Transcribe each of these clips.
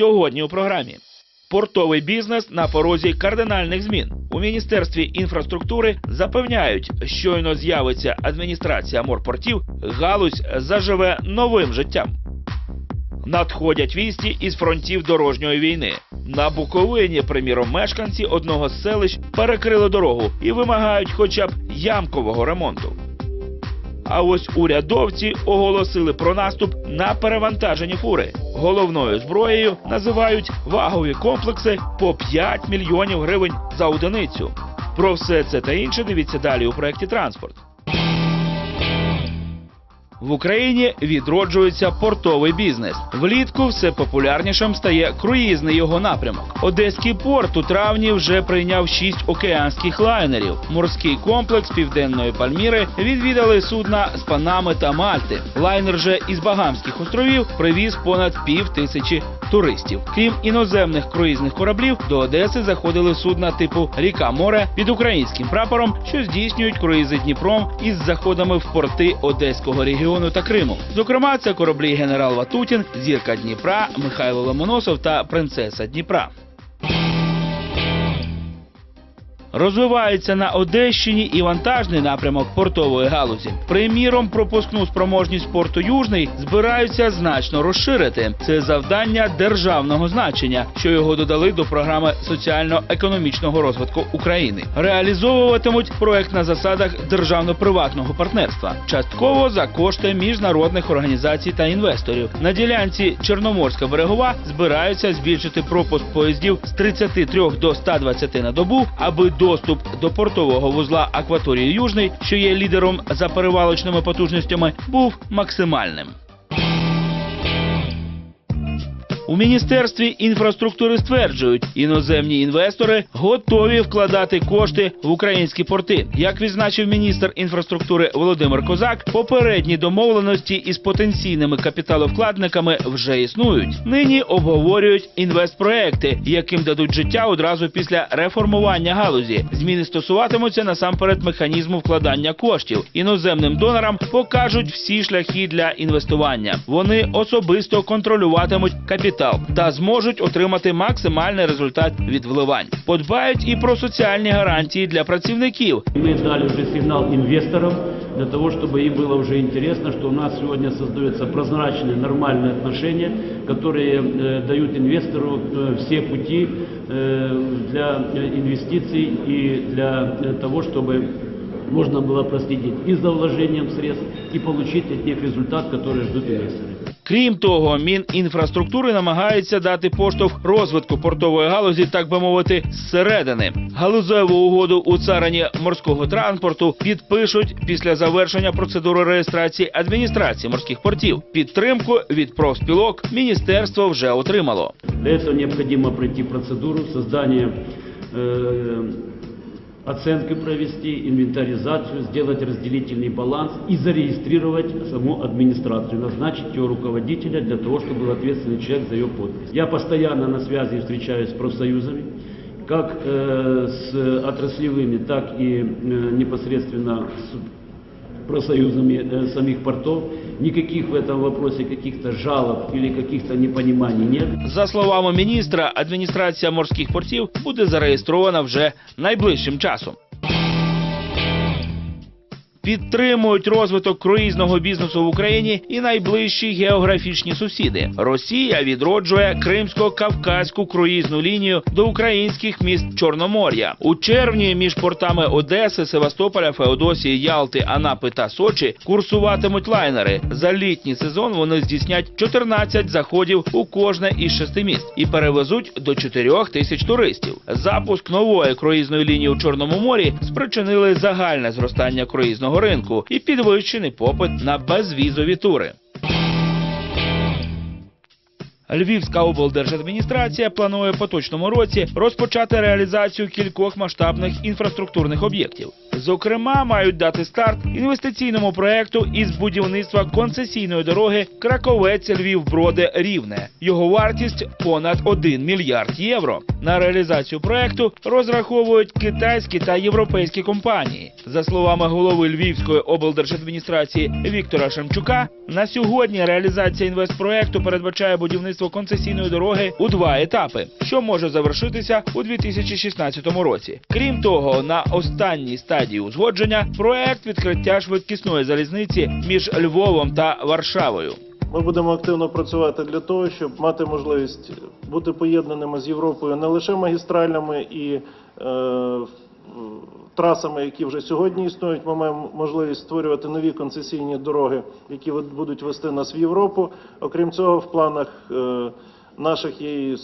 Сьогодні у програмі. Портовий бізнес на порозі кардинальних змін. У міністерстві інфраструктури запевняють, щойно з'явиться адміністрація морпортів, галузь заживе новим життям. Надходять вісті із фронтів дорожньої війни. На Буковині, приміром, мешканці одного з селищ перекрили дорогу і вимагають хоча б ямкового ремонту. А ось урядовці оголосили про наступ на перевантажені фури. Головною зброєю називають вагові комплекси по 5 мільйонів гривень за одиницю. Про все це та інше дивіться далі у проєкті Транспорт. В Україні відроджується портовий бізнес. Влітку все популярнішим стає круїзний його напрямок. Одеський порт у травні вже прийняв шість океанських лайнерів. Морський комплекс Південної Пальміри відвідали судна з Панами та Мальти. Лайнер же із Багамських островів привіз понад пів тисячі туристів. Крім іноземних круїзних кораблів, до Одеси заходили судна типу Ріка море під українським прапором, що здійснюють круїзи Дніпром із заходами в порти Одеського регіону та Криму. Зокрема, це кораблі генерал Ватутін, Зірка Дніпра, Михайло Ломоносов та Принцеса Дніпра. Розвивається на Одещині і вантажний напрямок портової галузі. Приміром, пропускну спроможність порту Южний збираються значно розширити. Це завдання державного значення, що його додали до програми соціально-економічного розвитку України. Реалізовуватимуть проект на засадах державно-приватного партнерства, частково за кошти міжнародних організацій та інвесторів. На ділянці Чорноморська берегова збираються збільшити пропуск поїздів з 33 до 120 на добу, аби доступ до портового вузла акваторії Южний, що є лідером за перевалочними потужностями, був максимальним. У міністерстві інфраструктури стверджують, іноземні інвестори готові вкладати кошти в українські порти. Як відзначив міністр інфраструктури Володимир Козак, попередні домовленості із потенційними капіталовкладниками вже існують. Нині обговорюють інвестпроекти, яким дадуть життя одразу після реформування галузі. Зміни стосуватимуться насамперед механізму вкладання коштів. Іноземним донорам покажуть всі шляхи для інвестування. Вони особисто контролюватимуть капітал та зможуть отримати максимальний результат від вливань. Подбають і про соціальні гарантії для працівників. Мы дали уже сигнал инвесторам для того, чтобы им было уже интересно, что у нас сегодня создаются прозрачные, нормальные отношения, которые э, дают инвестору э, все пути э, для э, инвестиций и для э, того, чтобы можно было проследить и за вложением средств и получить от них результат, который ждут инвесторы. Крім того, Мінінфраструктури намагається дати поштовх розвитку портової галузі, так би мовити, зсередини. Галузеву угоду у царині морського транспорту підпишуть після завершення процедури реєстрації адміністрації морських портів. Підтримку від профспілок міністерство вже отримало. Для этого необходимо пройти процедуру создания э, оценки провести, инвентаризацию, сделать разделительный баланс и зарегистрировать саму администрацию, назначить ее руководителя для того, чтобы был ответственный человек за ее подпись. Я постоянно на связи и встречаюсь с профсоюзами, как э, с отраслевыми, так и э, непосредственно с профсоюзами э, самих портов. Никаких в этом вопросе каких-то жалоб или каких-то непониманий нет. За словами міністра, адміністрація морських портів буде зареєстрована вже найближчим часом. Підтримують розвиток круїзного бізнесу в Україні і найближчі географічні сусіди. Росія відроджує кримсько-кавказьку круїзну лінію до українських міст Чорномор'я. У червні між портами Одеси, Севастополя, Феодосії, Ялти, Анапи та Сочі курсуватимуть лайнери. За літній сезон вони здійснять 14 заходів у кожне із шести міст і перевезуть до 4 тисяч туристів. Запуск нової круїзної лінії у Чорному морі спричинили загальне зростання круїзного ринку і підвищений попит на безвізові тури. Львівська облдержадміністрація планує в поточному році розпочати реалізацію кількох масштабних інфраструктурних об'єктів. Зокрема, мають дати старт інвестиційному проекту із будівництва концесійної дороги Краковець Львів Броди Рівне. Його вартість понад 1 мільярд євро. На реалізацію проекту розраховують китайські та європейські компанії. За словами голови Львівської облдержадміністрації Віктора Шемчука, на сьогодні реалізація інвестпроекту передбачає будівництво концесійної дороги у два етапи, що може завершитися у 2016 році. Крім того, на останній стадії узгодження проект відкриття швидкісної залізниці між Львовом та Варшавою. Ми будемо активно працювати для того, щоб мати можливість бути поєднаними з Європою не лише магістральними і е, трасами, які вже сьогодні існують. Ми маємо можливість створювати нові концесійні дороги, які будуть вести нас в Європу. Окрім цього, в планах е, наших є е,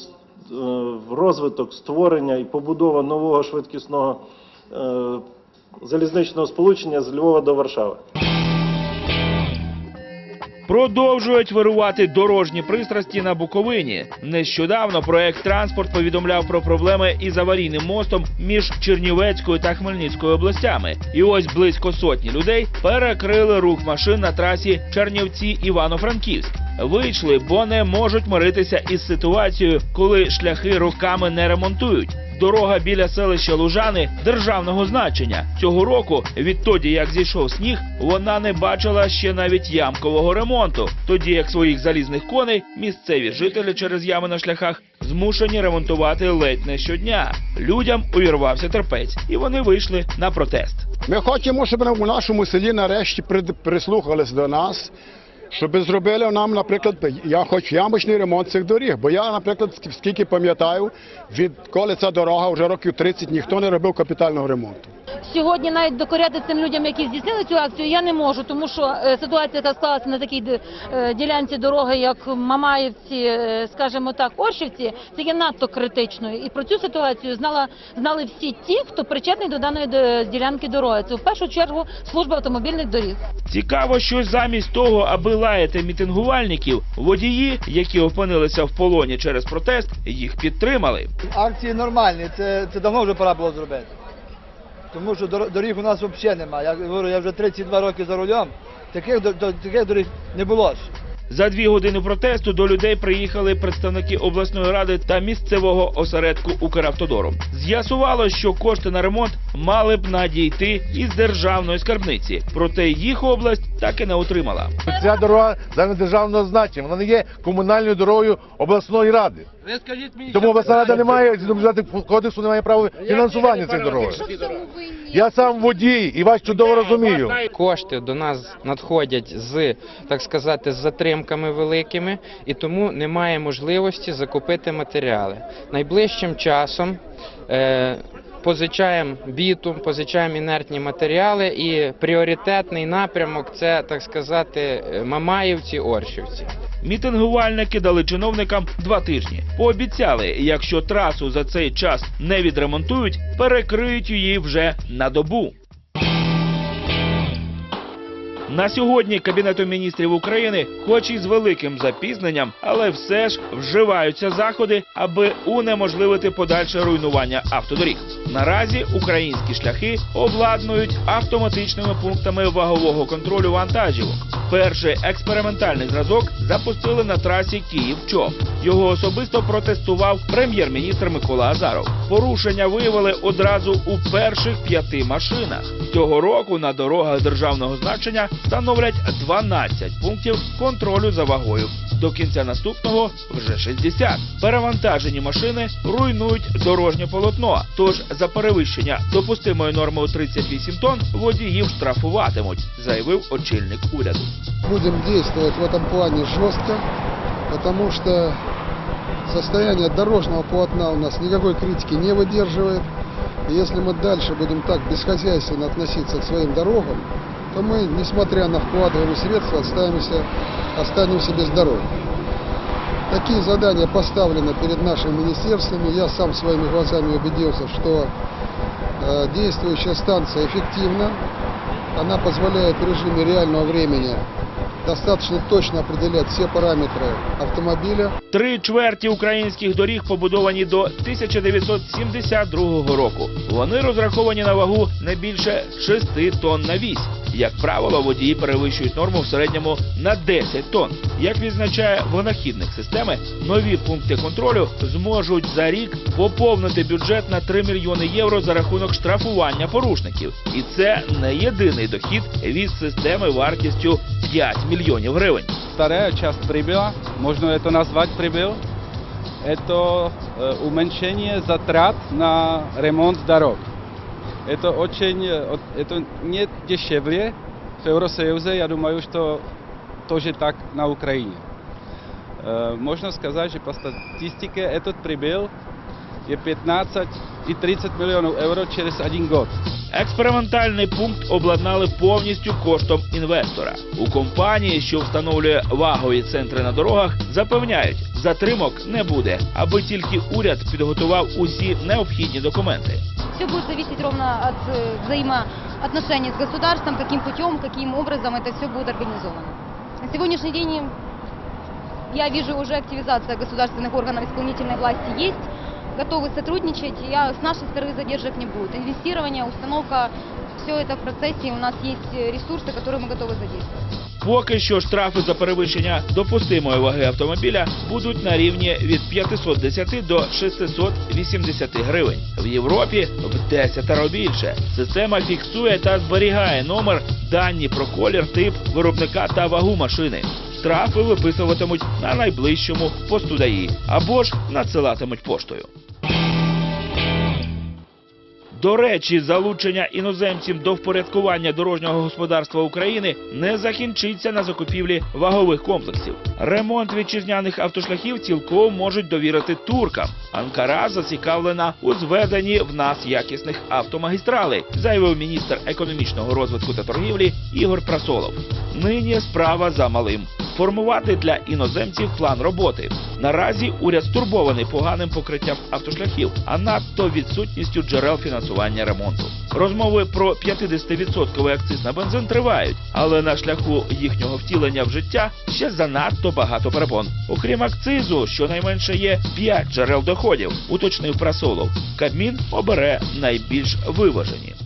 розвиток, створення і побудова нового швидкісного е, залізничного сполучення з Львова до Варшави. Продовжують вирувати дорожні пристрасті на Буковині. Нещодавно проект транспорт повідомляв про проблеми із аварійним мостом між Чернівецькою та Хмельницькою областями. І ось близько сотні людей перекрили рух машин на трасі Чернівці Івано-Франківськ. Вийшли, бо не можуть миритися із ситуацією, коли шляхи роками не ремонтують. Дорога біля селища Лужани державного значення. Цього року, відтоді як зійшов сніг, вона не бачила ще навіть ямкового ремонту. Тоді як своїх залізних коней місцеві жителі через ями на шляхах змушені ремонтувати ледь не щодня. Людям увірвався терпець, і вони вийшли на протест. Ми хочемо, щоб у нашому селі нарешті прислухались до нас, щоб зробили нам, наприклад, я хочу ямочний ремонт цих доріг. Бо я, наприклад, скільки пам'ятаю, відколи ця дорога вже років 30 ніхто не робив капітального ремонту. Сьогодні навіть докоряти цим людям, які здійснили цю акцію, я не можу, тому що е, ситуація, яка склалася на такій е, ділянці дороги, як Мамаївці, е, скажімо так, Оршівці, це є надто критичною. І про цю ситуацію знала знали всі ті, хто причетний до даної ділянки дороги. Це в першу чергу служба автомобільних доріг. Цікаво, що замість того, аби лаяти мітингувальників, водії, які опинилися в полоні через протест, їх підтримали. Акції нормальні, це, це давно вже пора було зробити. Тому що дор- доріг у нас взагалі немає. Я говорю, я вже 32 роки за рулем, таких, таких доріг не було ж. За дві години протесту до людей приїхали представники обласної ради та місцевого осередку Укравтодору. З'ясувало, що кошти на ремонт мали б надійти із державної скарбниці, проте їх область так і не отримала. Ця дорога загальнодержавного значення, вона не є комунальною дорогою обласної ради. Тому обласна рада не має кодексу, не має права фінансування цих дорог. Я сам водій і вас чудово розумію. Кошти до нас надходять з, так сказати, з затримками великими, і тому немає можливості закупити матеріали. Найближчим часом е, позичаємо бітум, позичаємо інертні матеріали, і пріоритетний напрямок це, так сказати, Мамаївці, Оршівці. Мітингувальники дали чиновникам два тижні. Пообіцяли, якщо трасу за цей час не відремонтують, перекриють її вже на добу. На сьогодні Кабінетом міністрів України, хоч і з великим запізненням, але все ж вживаються заходи, аби унеможливити подальше руйнування автодоріг. Наразі українські шляхи обладнують автоматичними пунктами вагового контролю вантажівок. Перший експериментальний зразок запустили на трасі Київ-Чоп. Його особисто протестував прем'єр-міністр Микола Азаров. Порушення виявили одразу у перших п'яти машинах. Цього року на дорогах державного значення встановлять 12 пунктів контролю за вагою. До кінця наступного вже 60. Перевантажені машини руйнують дорожнє полотно. Тож за перевищення допустимої норми у 38 тонн водіїв штрафуватимуть, заявив очільник уряду. будем действовать в этом плане жестко, потому что состояние дорожного полотна у нас никакой критики не выдерживает. И если мы дальше будем так бесхозяйственно относиться к своим дорогам, то мы, несмотря на вкладываемые средства, останемся, останемся без дорог. Такие задания поставлены перед нашими министерствами. Я сам своими глазами убедился, что э, действующая станция эффективна. Она позволяет в режиме реального времени достаточно точно определять все параметры автомобиля. Три чверті українських доріг побудовані до 1972 року. Вони розраховані на вагу не більше 6 тонн на вісь. Як правило, водії перевищують норму в середньому на 10 тонн. Як відзначає винахідник системи, нові пункти контролю зможуть за рік поповнити бюджет на 3 мільйони євро за рахунок штрафування порушників. І це не єдиний дохід від системи вартістю 5 мільйонів гривень. Вторая часть прибыла, можно это назвать прибыл, это э, уменьшение затрат на ремонт дорог. Это очень, э, от- это не дешевле в Евросоюзе, я думаю, что тоже так на Украине. Э, Можно сказать, что по статистике этот прибыл и 15 и 30 миллионов евро через один год. Експериментальний пункт обладнали повністю коштом інвестора. У компанії, що встановлює вагові центри на дорогах, запевняють, затримок не буде, аби тільки уряд підготував усі необхідні документи. Все будет зависеть ровно от э, взаимоотношений с государством, каким путем, каким образом это все будет организовано. На сегодняшний день я вижу уже активизация государственных органов исполнительной власти есть, готовы сотрудничать. Я, с нашей стороны задержек не будет. Инвестирование, установка, все это в процессе. У нас есть э, ресурсы, которые мы готовы задействовать. Поки що штрафи за перевищення допустимої ваги автомобіля будуть на рівні від 510 до 680 гривень. В Європі в 10 більше. Система фіксує та зберігає номер, дані про колір, тип виробника та вагу машини. Штрафи виписуватимуть на найближчому посту ДАІ або ж надсилатимуть поштою. До речі, залучення іноземців до впорядкування дорожнього господарства України не закінчиться на закупівлі вагових комплексів. Ремонт вітчизняних автошляхів цілком можуть довірити туркам. Анкара зацікавлена у зведенні в нас якісних автомагістралей, заявив міністр економічного розвитку та торгівлі Ігор Прасолов. Нині справа за малим. Формувати для іноземців план роботи. Наразі уряд стурбований поганим покриттям автошляхів, а надто відсутністю джерел фінансування ремонту. Розмови про 50% акциз на бензин тривають, але на шляху їхнього втілення в життя ще занадто багато перепон. Окрім акцизу, щонайменше є 5 джерел доходів, уточнив Прасолов. Кабмін обере найбільш виважені.